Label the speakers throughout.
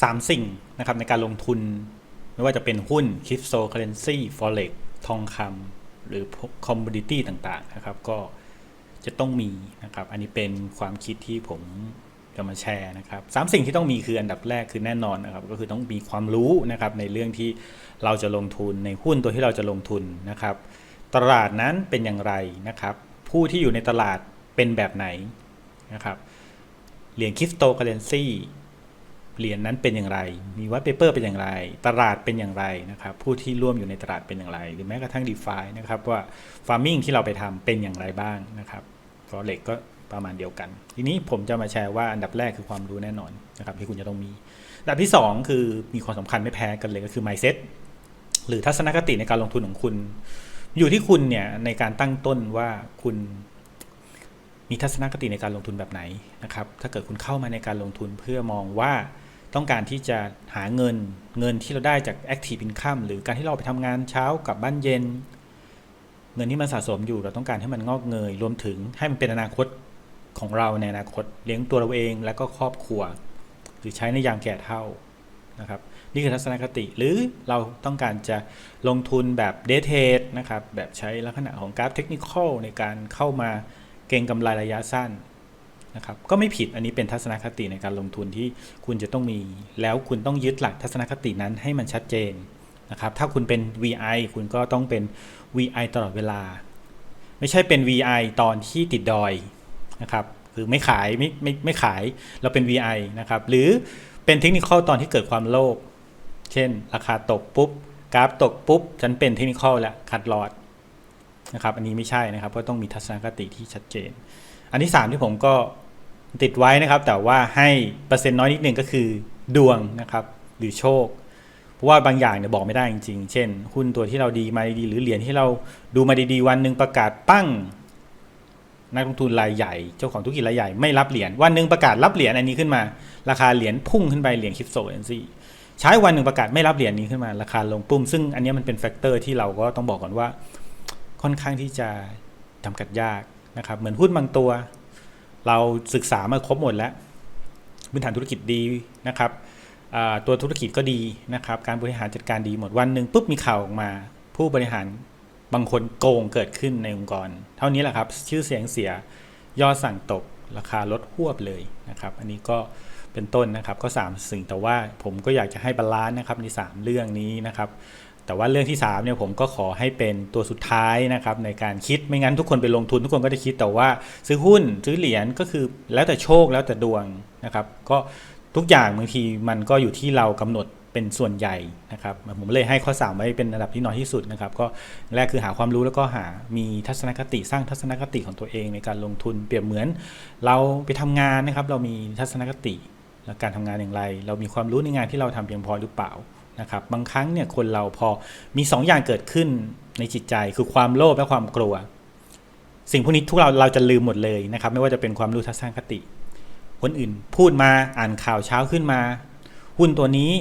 Speaker 1: 3 สิ่งนะครับในการลงทุน ไม่ว่าจะเป็นหุ้นคริปโตเคอเรนซีฟอเร็กทองคำหรือคอมมูดิตี้ต่างๆนะครับ ก็จะต้องมีนะครับ อันนี้เป็นความคิดที่ผมจะมาแชร์นะครับสามสิ่งที่ต้องมีคืออันดับแรกคือแน่นอนนะครับ ก็คือต้องมีความรู้นะครับในเรื่องที่เราจะลงทุนในหุ้นตัวที่เราจะลงทุนนะครับ ตลาดนั้นเป็นอย่างไรนะครับ ผู้ที่อยู่ในตลาดเป็นแบบไหนนะครับเหรียญคริปโตเคอเรนซี เหรียญนั้นเป็นอย่างไร มีวัตเปเปอร์เป็นอย่างไร ตลาดเป็นอย่างไรนะครับ ผู้ที่ร่วมอยู่ในตลาดเป็นอย่างไร หรือแม้กระทั่ง d e f านะครับว่าฟาร์มิงที่เราไปทำเป็นอย่างไรบ้างนะครับฟอเร็กก็ประมาณเดียวกัน ทีนี้ผมจะมาแชร์ว่าอันดับแรกคือความรู้แน่นอนนะครับที่คุณจะต้องมี อันดับที่ 2 คือมีความสำคัญไม่แพ้กันเลยก็คือ mindset หรือทัศนคติในการลงทุนของคุณ อยู่ที่คุณเนี่ยในการตั้งต้นว่าคุณ มีทัศนคติในการลงทุนแบบไหนนะครับ ถ้าเกิดคุณเข้ามาในการลงทุนเพื่อมองว่าต้องการที่จะหาเงินเงินที่เราได้จาก active income หรือการที่เราไปทำงานเช้ากลับบ้านเย็น เงินที่มันสะสมอยู่เราต้องการให้มันงอกเงย รวมถึงให้มันเป็นอนาคตของเราในอนาคตเลี้ยงตัวเราเองแล้วก็ครอบครัว หรือใช้ในยามแก่เท่านะครับนี่คือทัศนคติหรือเราต้องการจะลงทุนแบบเดทเทดนะครับแบบใช้ลักษณะของกราฟเทคนิคอลในการเข้ามา เก็งกำไรระยะสั้นนะครับก็ไม่ผิดอันนี้เป็นทัศนคติในการลงทุนที่คุณจะต้องมี แล้วคุณต้องยึดหลักทัศนคตินั้นให้มันชัดเจนนะครับถ้าคุณเป็น VI คุณก็ต้องเป็น VI ตลอดเวลา ไม่ใช่เป็น VI ตอนที่ติดดอยนะครับคือไม่ขายไม่ไม่ไม่ขายเราเป็น VI นะครับหรือเป็นเทคนิคตอนที่เกิดความโลภเช่น ราคาตกปุ๊บกราฟตกปุ๊บฉันเป็นเทคนิคแล้วคัดลอด นะครับอันนี้ไม่ใช่นะครับเพราะต้องมีทัศนคติที่ชัดเจน อันที่ 3 ที่ผมก็ติดไว้นะครับ แต่ว่าให้เปอร์เซ็นต์น้อยนิดนึงก็คือดวงนะครับหรือโชค เพราะว่าบางอย่างเนี่ยบอกไม่ได้จริงๆ เช่น หุ้นตัวที่เราดีมาดีๆหรือเหรียญที่เราดูมาดีๆ วันหนึ่งประกาศปั้งนักลงทุนรายใหญ่เจ้าของธุรกิจรายใหญ่ไม่รับเหรียญวันหนึ่งประกาศรับเหรียญอันนี้ขึ้นมา ราคาเหรียญพุ่งขึ้นไปเหรียญคริปโตเอนซีใช้วันหนึ่งประกาศไม่รับเหรียญนี้ขึ้นมา ราคาลงปุ้มซึ่งอันนี้มันเป็นแฟกเตอร์ที่เราก็ต้องบอกก่อนว่า ค่อนข้างที่จะจำกัดยากนะครับ เหมือนหุ้นบางตัว เราศึกษามาครบหมดแล้วพื้นฐานธุรกิจดีนะครับตัวธุรกิจก็ดีนะครับ การบริหารจัดการดีหมดวันหนึ่งปุ๊บมีข่าวออกมา ผู้บริหารบางคนโกงเกิดขึ้นในองค์กร เท่านี้แหละครับ ชื่อเสียงเสียยอดสั่งตกราคาลดหวบเลยนะครับ อันนี้ก็เป็นต้นนะครับก็ 3 สิ่งแต่ว่าผมก็อยากจะให้บาลานซ์นะครับใน 3 เรื่องนี้นะครับ แต่ว่าเรื่องที่3เนี่ยผมก็ขอให้เป็นตัวสุดท้ายนะครับในการคิดไม่งั้นทุกคนไปลงทุน ทุกคนก็จะคิดแต่ว่าซื้อหุ้นซื้อเหรียญก็คือแล้วแต่โชคแล้วแต่ดวงนะครับ ก็ทุกอย่างบางทีมันก็อยู่ที่เรากำหนดเป็นส่วนใหญ่นะครับ ผมเลยให้ข้อ 3 ไว้เป็นระดับที่น้อยที่สุดนะครับ ก็แรกคือหาความรู้แล้วก็หามีทัศนคติสร้างทัศนคติของตัวเองในการลงทุนเปรียบเหมือน เราไปทำงานนะครับ เรามีทัศนคติและการทำงานอย่างไร เรามีความรู้ในงานที่เราทำเพียงพอหรือเปล่า นะครับบางครั้งเนี่ยคนเราพอมี2ออย่างเกิดขึ้นในจิตใจคือความโลภและความกลัว สิ่งพวกนี้ทุกเราเราจะลืมหมดเลยนะครับ ไม่ว่าจะเป็นความรู้ทัศนคติ คนอื่นพูดมาอ่านข่าวเช้าขึ้นมา หุ้นตัวนี้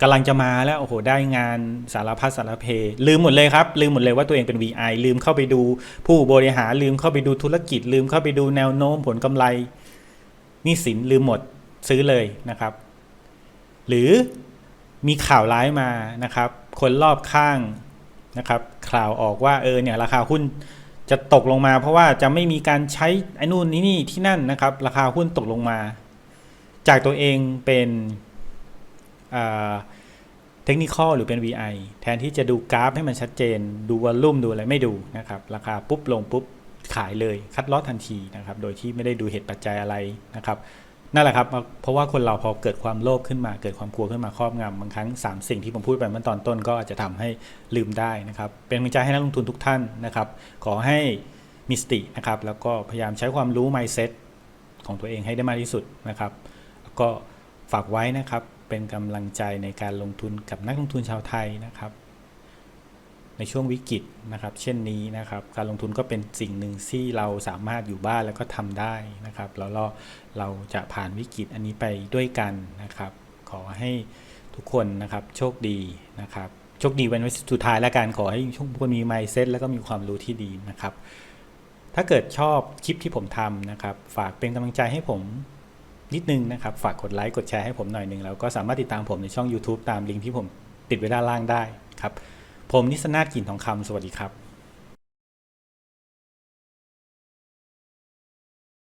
Speaker 1: กำลังจะมาแล้วโอ้โหได้งานสารพัดสารเพ ลืมหมดเลยครับ ลืมหมดเลยว่าตัวเองเป็น VI ลืมเข้าไปดูผู้บริหารลืมเข้าไปดูธุรกิจ ลืมเข้าไปดูแนวโน้มผลกำไรนี่สินลืมหมดซื้อเลยนะครับ หรือ มีข่าวร้ายมานะครับ คนรอบข้างนะครับข่าวออกว่าเออเนี่ยราคาหุ้นจะตกลงมา เพราะว่าจะไม่มีการใช้ไอ้นู่นนี่นี่ที่นั่นนะครับ ราคาหุ้นตกลงมา จากตัวเองเป็นเทคนิคหรือเป็น VI แทนที่จะดูกราฟให้มันชัดเจน ดูวอลลุ่มดูอะไรไม่ดูนะครับ ราคาปุ๊บลงปุ๊บขายเลยคัดลอสทันทีนะครับ โดยที่ไม่ได้ดูเหตุปัจจัยอะไรนะครับ นั่นแหละครับ เพราะว่าคนเราพอเกิดความโลภขึ้นมาเกิดความกลัวขึ้นมาครอบงำบางครั้ง 3 สิ่งที่ผมพูดไปเมื่อตอนต้นก็อาจจะทำให้ลืมได้นะครับ เป็นกำลังใจให้นักลงทุนทุกท่านนะครับ ขอให้มีสตินะครับ แล้วก็พยายามใช้ความรู้ mindset ของตัวเองให้ได้มากที่สุดนะครับ แล้วก็ฝากไว้นะครับเป็นกำลังใจในการลงทุนกับนักลงทุนชาวไทยนะครับ ในช่วงวิกฤตนะครับ เช่นนี้นะครับ การลงทุนก็เป็นสิ่งหนึ่งที่เราสามารถอยู่บ้านแล้วก็ทำได้นะครับ แล้วเราเราจะผ่านวิกฤตอันนี้ไปด้วยกันนะครับ ขอให้ทุกคนนะครับโชคดีนะครับโชคดีวันสุดท้ายและการขอให้ทุกคนมีไมเซ็ตแล้วก็มีความรู้ที่ดีนะครับ ถ้าเกิดชอบคลิปที่ผมทำนะครับ ฝากเป็นกำลังใจให้ผมนิดนึงนะครับ ฝากกดไลค์กดแชร์ให้ผมหน่อยนึงแล้วก็สามารถติดตามผมในช่อง YouTube ตามลิงก์ที่ผมติดไว้ด้านล่างได้ครับ ผมนิสนาถกิ่นทองคำสวัสดีครับ